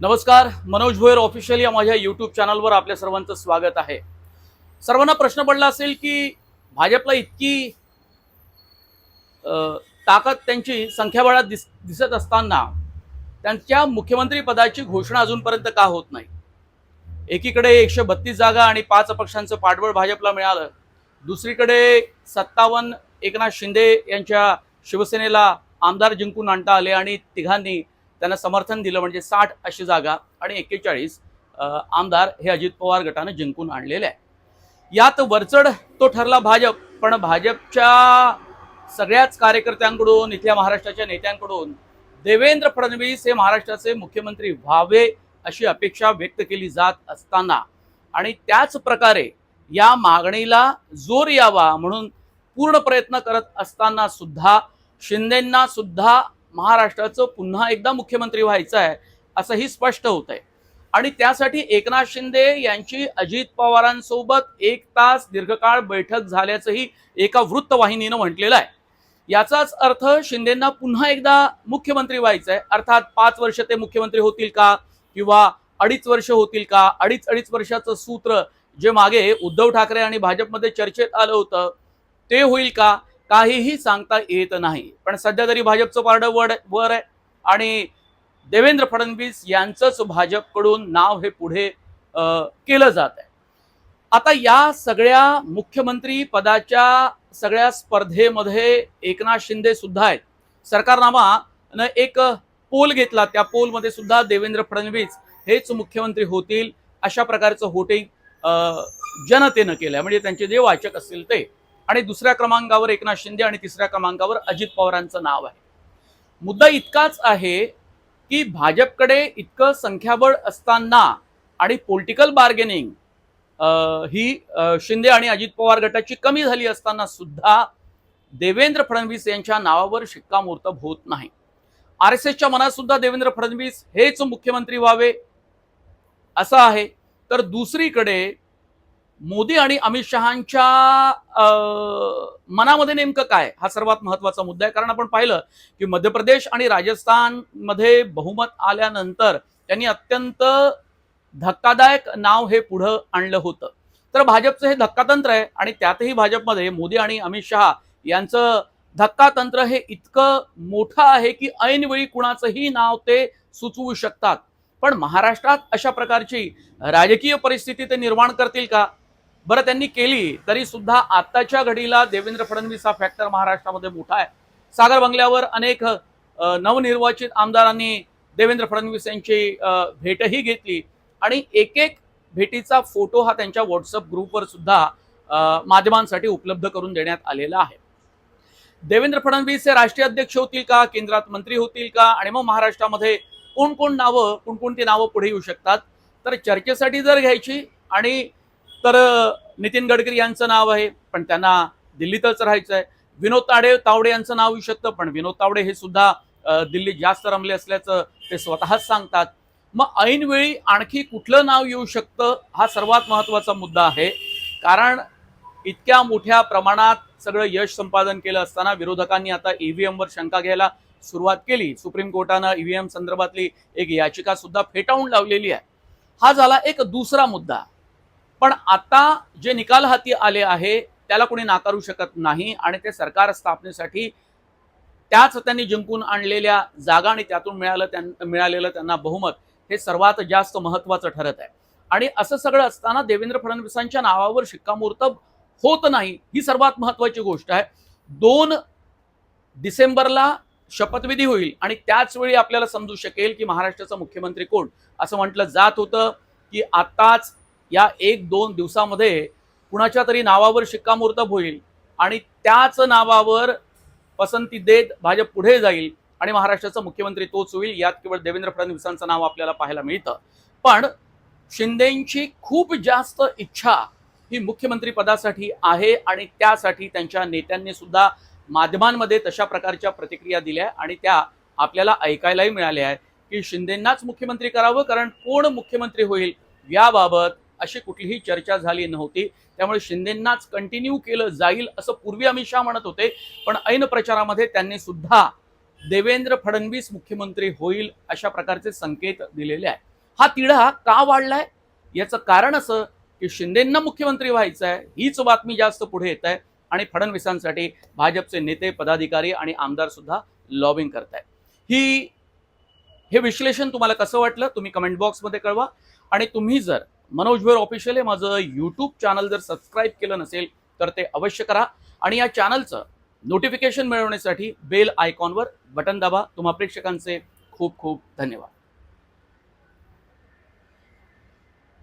नमस्कार मनोज भोयर ऑफिशियल या माझ्या यूट्यूब चॅनलवर आपल्या सर्वांचं स्वागत आहे. सर्वांना प्रश्न पडला असेल की भाजपला इतकी ताकद त्यांची संख्याबळात दिस दिसत असताना त्यांच्या मुख्यमंत्री पदाची घोषणा अजूनपर्यंत का होत नाही? एकीकडे एकशे बत्तीस जागा आणि पाच अपक्षांचं पाठबळ भाजपला मिळालं. दुसरीकडे सत्तावन्न एकनाथ शिंदे यांच्या शिवसेनेला आमदार जिंकून आणता आले आणि तिघांनी त्यांना समर्थन दिलं म्हणजे साठ अशी जागा आणि एक्केचाळीस आमदार हे अजित पवार गटानं जिंकून आणलेले आहे. यात वरचढ तो ठरला भाजप पण भाजपच्या सगळ्याच कार्यकर्त्यांकडून इथल्या महाराष्ट्राच्या नेत्यांकडून देवेंद्र फडणवीस हे महाराष्ट्राचे मुख्यमंत्री व्हावे अशी अपेक्षा व्यक्त केली जात असताना आणि त्याच प्रकारे या मागणीला जोर यावा म्हणून पूर्ण प्रयत्न करत असताना सुद्धा शिंदेंना सुद्धा महाराष्ट्राचं पुन्हा एकदा मुख्यमंत्री व्हायचं आहे असंही स्पष्ट होत आहे. आणि त्यासाठी एकनाथ शिंदे यांची अजित पवारांसोबत एक तास दीर्घकाळ बैठक झाल्याचंही एका वृत्तवाहिनीनं म्हटलेलं आहे. याचाच अर्थ शिंदेंना पुन्हा एकदा मुख्यमंत्री व्हायचं आहे. अर्थात पाच वर्ष ते मुख्यमंत्री होतील का? किंवा अडीच वर्ष होतील का? अडीच अडीच वर्षाचं सूत्र जे मागे उद्धव ठाकरे आणि भाजपमध्ये चर्चेत आलं होतं ते होईल का? काहीही सांगता येत नाही. पण सध्या तरी भाजपचं पारडं वड वर आहे. आणि देवेंद्र फडणवीस यांचंच भाजपकडून नाव हे पुढे केलं जात आहे. आता या सगळ्या मुख्यमंत्री पदाच्या सगळ्या स्पर्धेमध्ये एकनाथ शिंदे सुद्धा आहेत. सरकारनामानं एक पोल घेतला. त्या पोलमध्ये सुद्धा देवेंद्र फडणवीस हेच मुख्यमंत्री होतील अशा प्रकारचं होटिंग जनतेनं केलं म्हणजे त्यांचे जे वाचक असतील ते. आणि दुसऱ्या क्रमांकावर एकनाथ शिंदे आणि तिसऱ्या क्रमांकावर अजित पवारांचं नाव आहे. मुद्दा इतकाच आहे की भाजपकडे इतकं संख्याबळ असताना आणि पॉलिटिकल बार्गेनिंग ही शिंदे आणि अजित पवार गटाची कमी झाली असताना सुद्धा देवेंद्र फडणवीस यांच्या नावावर शिक्कामोर्तब होत नाही. आर एस एसच्या मनात सुद्धा देवेंद्र फडणवीस हेच मुख्यमंत्री व्हावे असं आहे. तर दुसरीकडे मोदी आणि अमित शहाच्या अं, मनामध्ये नेमकं काय? हा सर्वात महत्त्वाचा मुद्दा आहे. कारण आपण पाहिलं की मध्य प्रदेश आणि राजस्थानमध्ये बहुमत आल्यानंतर त्यांनी अत्यंत धक्कादायक नाव हे पुढं आणलं होतं. तर भाजपचं हे धक्कातंत्र आहे आणि त्यातही भाजपमध्ये मोदी आणि अमित शहा यांचं धक्कातंत्र हे इतकं मोठं आहे की ऐनवेळी कुणाचंही नाव ते सुचवू शकतात. पण महाराष्ट्रात अशा प्रकारची राजकीय परिस्थिती ते निर्माण करतील का? बरं त्यांनी केली तरी सुद्धा आत्ताच्या घडीला देवेंद्र फडणवीस हा फॅक्टर महाराष्ट्रामध्ये मोठा आहे. सागर बंगल्यावर अनेक नवनिर्वाचित आमदारांनी देवेंद्र फडणवीस यांची भेटही घेतली. आणि एक एक भेटीचा फोटो हा त्यांच्या व्हॉट्सअप ग्रुपवर सुद्धा माध्यमांसाठी उपलब्ध करून देण्यात आलेला आहे. देवेंद्र फडणवीस हे राष्ट्रीय अध्यक्ष होतील का केंद्रात मंत्री होतील का आणि मग महाराष्ट्रामध्ये कोण कोण नावं कोणकोणती नावं पुढे येऊ शकतात? तर चर्चेसाठी जर घ्यायची आणि तर नितीन गडकरी यांचं नाव आहे पण त्यांना दिल्लीतच राहायचं आहे विनोद ताडे तावडे यांचं नाव येऊ शकतं पण विनोद तावडे हे सुद्धा दिल्लीत जास्त रमले असल्याचं ते स्वतःच सांगतात. मग ऐनवेळी आणखी कुठलं नाव येऊ शकतं हा सर्वात महत्त्वाचा मुद्दा आहे. कारण इतक्या मोठ्या प्रमाणात सगळं यश संपादन केलं असताना विरोधकांनी आता ईव्हीएमवर शंका घ्यायला सुरुवात केली. सुप्रीम कोर्टानं ईव्हीएम संदर्भातली एक याचिका सुद्धा फेटाळून लावलेली आहे. हा झाला एक दुसरा मुद्दा. पण आता जे निकाल हाती आले आहे त्याला कोणी नाकारू शकत नाही आणि ते सरकार स्थापनेसाठी त्याच त्यांनी जिंकून आणलेल्या जागा आणि त्यातून मिळालं त्यां मिळालेलं त्यांना बहुमत हे सर्वात जास्त महत्वाचं ठरत आहे. आणि असं सगळं असताना देवेंद्र फडणवीसांच्या नावावर शिक्कामोर्तब होत नाही ही सर्वात महत्वाची गोष्ट आहे. दोन डिसेंबरला शपथविधी होईल आणि त्याच वेळी आपल्याला समजू शकेल की महाराष्ट्राचा मुख्यमंत्री कोण? असं म्हटलं जात होतं की आताच या एक दोन दिवसामध्ये कुणाच्या तरी नावावर शिक्कामोर्तब होईल आणि त्याच नावावर पसंती देत भाजप पुढे जाईल आणि महाराष्ट्राचा मुख्यमंत्री तोच होईल यात केवळ देवेंद्र फडणवीसांचं नाव आपल्याला पाहायला मिळतं. पण शिंदेची खूप जास्त इच्छा ही मुख्यमंत्री पदासाठी आहे आणि त्यासाठी त्यांच्या नेत्यांनी सुद्धा माध्यमांमध्ये तशा प्रकारच्या प्रतिक्रिया दिल्या आणि त्या आपल्याला ऐकायलाही मिळाल्या आहेत की शिंदेंनाच मुख्यमंत्री करावं कारण कोण मुख्यमंत्री होईल याबाबत अशी कुठलीही चर्चा झाली नव्हती. त्यामुळे शिंदेंनाच कंटिन्यू केलं जाईल असं पूर्वी अमित शहा म्हणत होते. पण ऐन प्रचारामध्ये त्यांनी सुद्धा देवेंद्र फडणवीस मुख्यमंत्री होईल अशा प्रकारचे संकेत दिलेले आहेत. हा तिढा का वाढलाय? याचं कारण असं की शिंदेंना मुख्यमंत्री व्हायचं आहे हीच बातमी जास्त पुढे येत आहे आणि फडणवीसांसाठी भाजपचे नेते पदाधिकारी आणि आमदार सुद्धा लॉबिंग करतायत. ही हे विश्लेषण तुम्हाला कसं वाटलं? तुम्ही कमेंट बॉक्समध्ये कळवा. आणि तुम्ही जर मनोज भोर ऑफिशियल हे माझं यूट्यूब चॅनल जर सबस्क्राईब केलं नसेल तर ते अवश्य करा. आणि या चॅनलचं नोटिफिकेशन मिळवण्यासाठी बेल आयकॉनवर बटन दाबा. तुम्हा प्रेक्षकांचे खूप खूप धन्यवाद.